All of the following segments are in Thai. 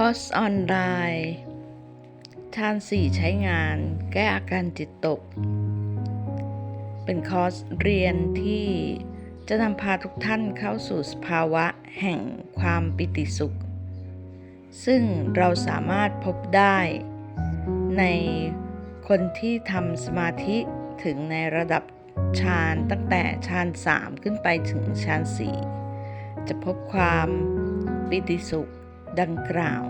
คอร์สออนไลน์ชานสี่ใช้งาน แก้อาการจิตตก เป็นคอร์สเรียนที่จะนำพาทุกท่านเข้าสู่สภาวะแห่งความปิติสุข ซึ่งเราสามารถพบได้ในคนที่ทำสมาธิถึงในระดับฌานตั้งแต่ฌานสามขึ้นไปถึงฌานสี่จะพบความปิติสุข ดังกล่าว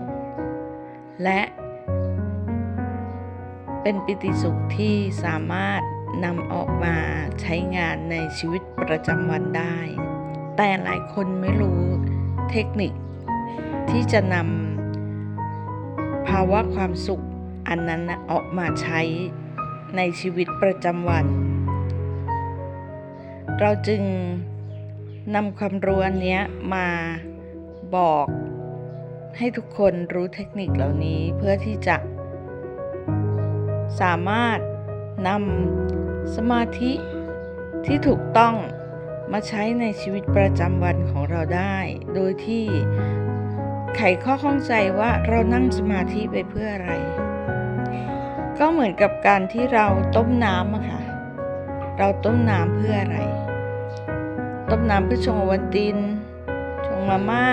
และเป็นปิติสุขที่สามารถนำออกมาใช้งานในชีวิตประจำวันได้ แต่หลายคนไม่รู้เทคนิคที่จะนำภาวะความสุขอันนั้นออกมาใช้ในชีวิตประจำวัน เราจึงนำความรู้อันนี้มาบอก ให้ทุกคนรู้เทคนิคเหล่านี้เพื่อที่จะ สามารถนำสมาธิที่ถูกต้องมาใช้ในชีวิตประจำวันของเราได้ โดยที่ไขข้อข้องใจว่าเรานั่งสมาธิไปเพื่ออะไร ก็เหมือนกับการที่เราต้มน้ำอะค่ะ เราต้มน้ำเพื่ออะไร ต้มน้ำเพื่อชงอวันติน ชงมาม่า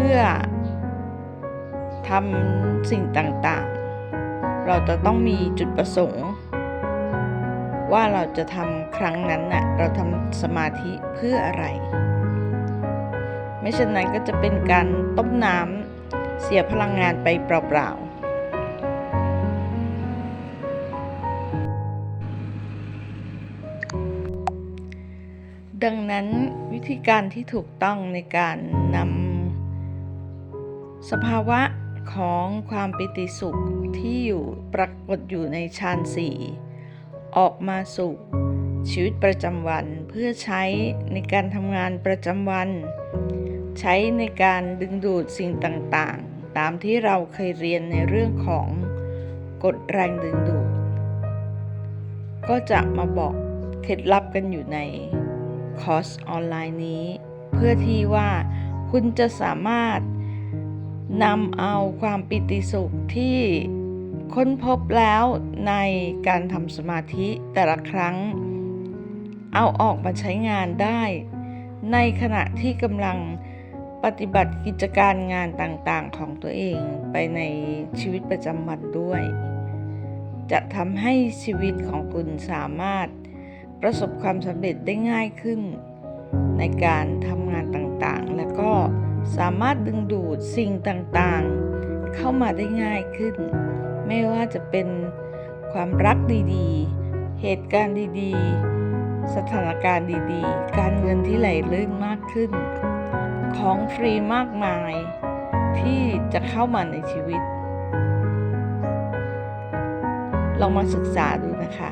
พื่อทำสิ่งต่างๆ เราจะต้องมีจุดประสงค์ ว่าเราจะทำครั้งนั้นน่ะเราทำสมาธิเพื่ออะไร ไม่เช่นนั้นก็จะเป็นการต้มน้ำเสียพลังงานไปเปล่าๆดังนั้นวิธีการที่ถูกต้องในการนำ สภาวะของความปิติสุขที่อยู่ปรากฏอยู่ในฌานสี่ออกมาสู่ชีวิตประจำวันเพื่อใช้ในการทำงานประจำวัน ใช้ในการดึงดูดสิ่งต่างๆ ตามที่เราเคยเรียนในเรื่องของกฎแรงดึงดูด ก็จะมาบอกเคล็ดลับกันอยู่ในคอร์สออนไลน์นี้ เพื่อที่ว่าคุณจะสามารถ นำเอาความปิติสุขที่ค้นพบแล้วในการทำสมาธิแต่ละครั้ง เอาออกมาใช้งานได้ ในขณะที่กำลังปฏิบัติกิจการงานต่างๆของตัวเองไปในชีวิตประจำวันด้วย จะทำให้ชีวิตของคุณสามารถประสบความสำเร็จได้ง่ายขึ้น ในการทำงานต่างๆ และก็ สามารถดึงดูดสิ่งต่างๆ เข้ามาได้ง่ายขึ้น ไม่ว่าจะเป็นความรักดีๆ เหตุการณ์ดีๆ สถานการณ์ดีๆ การเงินที่ไหลลื่นมากขึ้น ของฟรีมากมาย ที่จะเข้ามาในชีวิต ลองมาศึกษาดูนะคะ